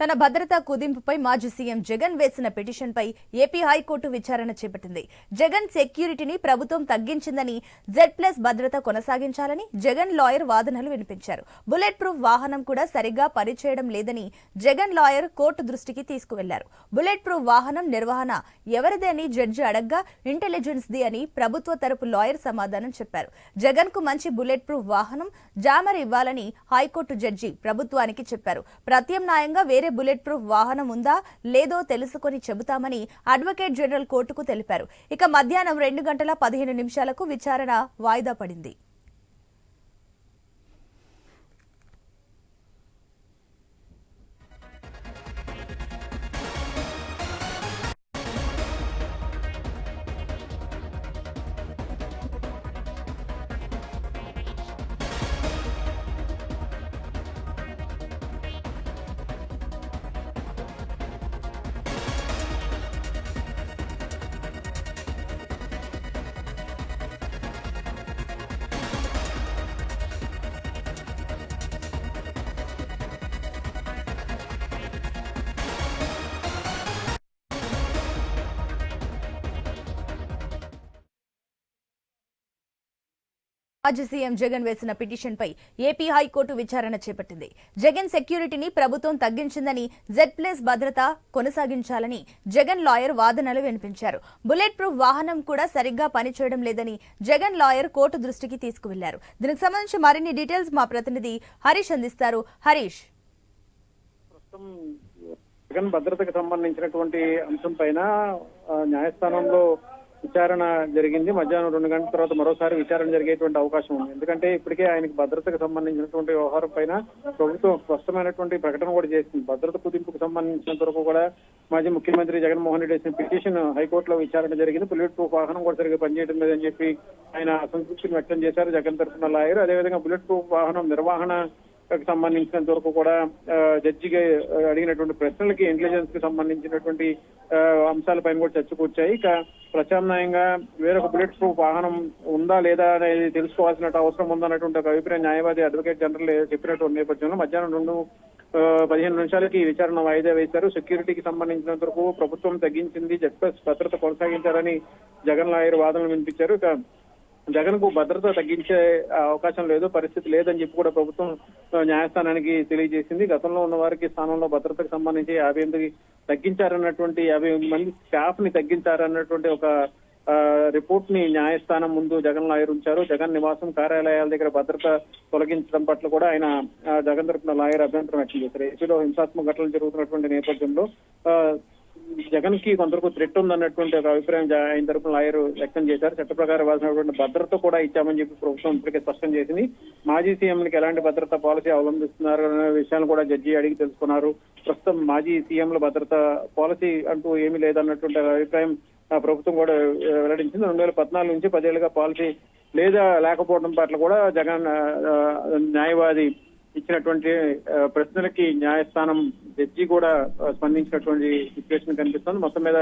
తన భద్రతా కుదింపుపై మాజీ సీఎం జగన్ వేసిన పిటిషన్పై ఏపీ హైకోర్టు విచారణ చేపట్టింది. జగన్ సెక్యూరిటీని ప్రభుత్వం తగ్గించిందని జెడ్ ప్లస్ భద్రత కొనసాగించాలని జగన్ లాయర్ వాదనలు వినిపించారు. బుల్లెట్ ప్రూఫ్ వాహనం కూడా సరిగ్గా పనిచేయడం లేదని జగన్ లాయర్ కోర్టు దృష్టికి తీసుకువెళ్ళారు. బుల్లెట్ ప్రూఫ్ వాహనం నిర్వహణ ఎవరిదని జడ్జి అడగ్గా ఇంటెలిజెన్స్ ది అని ప్రభుత్వ తరపు లాయర్ సమాధానం చెప్పారు. జగన్కు మంచి బుల్లెట్ ప్రూఫ్ వాహనం జామర్ ఇవ్వాలని హైకోర్టు జడ్జి ప్రభుత్వానికి చెప్పారు. ప్రత్యామ్నాయంగా వేరే బుల్లెట్ ప్రూఫ్ వాహనం ఉందా లేదో తెలుసుకొని చెబుతామని అడ్వకేట్ జనరల్ కోర్టుకు తెలిపారు. ఇక మధ్యాహ్నం రెండు గంటల పదిహేను నిమిషాలకు విచారణ వాయిదా పడింది. మాజీ సీఎం జగన్ వేసిన పిటిషన్పై ఏపీ హైకోర్టు విచారణ చేపట్టింది. జగన్ సెక్యూరిటీని ప్రభుత్వం తగ్గించిందని జెడ్ ప్లస్ భద్రత కొనసాగించాలని జగన్ లాయర్ వాదనలు వినిపించారు. బుల్లెట్ ప్రూఫ్ వాహనం కూడా సరిగ్గా పనిచేయడం లేదని జగన్ లాయర్ కోర్టు దృష్టికి తీసుకువెళ్ళారు. దీనికి సంబంధించి మరిన్ని డీటెయిల్స్ మా ప్రతినిధి హరీష్ అందిస్తారు. హరీష్. జగన్ భద్రతకు సంబంధించినటువంటి అంశం పైన న్యాయస్థానంలో విచారణ జరిగింది. మధ్యాహ్నం రెండు గంటల తర్వాత మరోసారి విచారణ జరిగేటువంటి అవకాశం ఉంది. ఎందుకంటే ఇప్పటికే ఆయనకి భద్రతకు సంబంధించినటువంటి వ్యవహారం పైన ప్రభుత్వం స్పష్టమైనటువంటి ప్రకటన కూడా చేసింది. భద్రత కుదింపుకు సంబంధించినంత వరకు కూడా మాజీ ముఖ్యమంత్రి జగన్మోహన్ రెడ్డి వేసిన పిటిషన్ హైకోర్టులో విచారణ జరిగింది. బుల్లెట్ ప్రూఫ్ వాహనం కూడా సరిగ్గా పనిచేయడం లేదని చెప్పి ఆయన అసంతృప్తిని వ్యక్తం చేశారు జగన్ తరఫున లాయర్. అదేవిధంగా బుల్లెట్ ప్రూఫ్ వాహనం నిర్వహణ సంబంధించినంత వరకు కూడా జడ్జికి అడిగినటువంటి ప్రశ్నలకి ఇంటెలిజెన్స్కి సంబంధించినటువంటి అంశాలపైన కూడా చర్చకొచ్చాయి ఇక ప్రత్యామ్నాయంగా వేరొక బుల్లెట్ ప్రూఫ్ వాహనం ఉందా లేదా అనేది తెలుసుకోవాల్సిన అవసరం ఉందన్నటువంటి ఒక అభిప్రాయం న్యాయవాది అడ్వకేట్ జనరల్ చెప్పినటువంటి నేపథ్యంలో మధ్యాహ్నం రెండు పదిహేను నిమిషాలకి ఈ విచారణ వాయిదా వేశారు. సెక్యూరిటీకి సంబంధించినంత వరకు ప్రభుత్వం తగ్గించింది జడ్పస్ భద్రత కొనసాగించారని జగన్ లాయర్ వాదనలు వినిపించారు. ఇక జగన్కు భద్రత తగ్గించే అవకాశం లేదు పరిస్థితి లేదని చెప్పి కూడా ప్రభుత్వం న్యాయస్థానానికి తెలియజేసింది. గతంలో ఉన్న వారికి స్థానంలో భద్రతకు సంబంధించి యాభై ఎనిమిది తగ్గించారన్నటువంటి యాభై మంది స్టాఫ్ని తగ్గించారన్నటువంటి ఒక ఆ, రిపోర్ట్ని న్యాయస్థానం ముందు జగన్ లాయర్ ఉంచారు. జగన్ నివాసం కార్యాలయాల దగ్గర భద్రత తొలగించడం పట్ల కూడా ఆయన జగన్ తరపున లాయర్ అభ్యంతరం వ్యక్తం చేశారు. ఏపీలో హింసాత్మక ఘటనలు జరుగుతున్నటువంటి నేపథ్యంలో జగన్కి కొంతవరకు థ్రెట్ ఉందన్నటువంటి ఒక అభిప్రాయం ఆయన తరపున లాయర్ వ్యక్తం చేశారు. చట్ట ప్రకారం ఇవ్వాల్సినటువంటి భద్రత కూడా ఇచ్చామని చెప్పి ప్రభుత్వం ఇప్పటికే స్పష్టం చేసింది. మాజీ సీఎంలకి ఎలాంటి భద్రత పాలసీ అవలంబిస్తున్నారు అనే విషయాన్ని కూడా జడ్జి అడిగి తెలుసుకున్నారు. ప్రస్తుతం మాజీ సీఎంల భద్రత పాలసీ అంటూ ఏమీ లేదన్నటువంటి అభిప్రాయం ప్రభుత్వం కూడా వెల్లడించింది. రెండు వేల పద్నాలుగు నుంచి పదేళ్ళుగా పాలసీ లేదా లేకపోవడం పట్ల కూడా జగన్ న్యాయవాది ఇచ్చినటువంటి ప్రశ్నలకి న్యాయస్థానం జడ్జి కూడా స్పందించినటువంటి సిచ్యువేషన్ కనిపిస్తుంది. మొత్తం మీద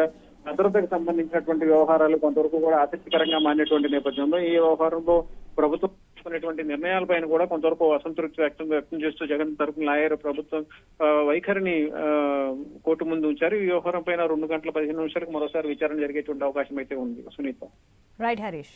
భద్రతకు సంబంధించినటువంటి వ్యవహారాలు కొంతవరకు కూడా ఆసక్తికరంగా మారినటువంటి నేపథ్యంలో ఈ వ్యవహారంలో ప్రభుత్వం తీసుకున్నటువంటి నిర్ణయాలపైన కూడా కొంతవరకు అసంతృప్తి వ్యక్తం వ్యక్తం చేస్తూ జగన్ తరపున లాయర్ ప్రభుత్వం వైఖరిని ఆ, కోర్టు ముందు ఉంచారు. ఈ వ్యవహారం పైన రెండు గంటల పదిహేను నిమిషాలకు మరోసారి విచారణ జరిగేటువంటి అవకాశం అయితే ఉంది. సునీత. రైట్ హరీష్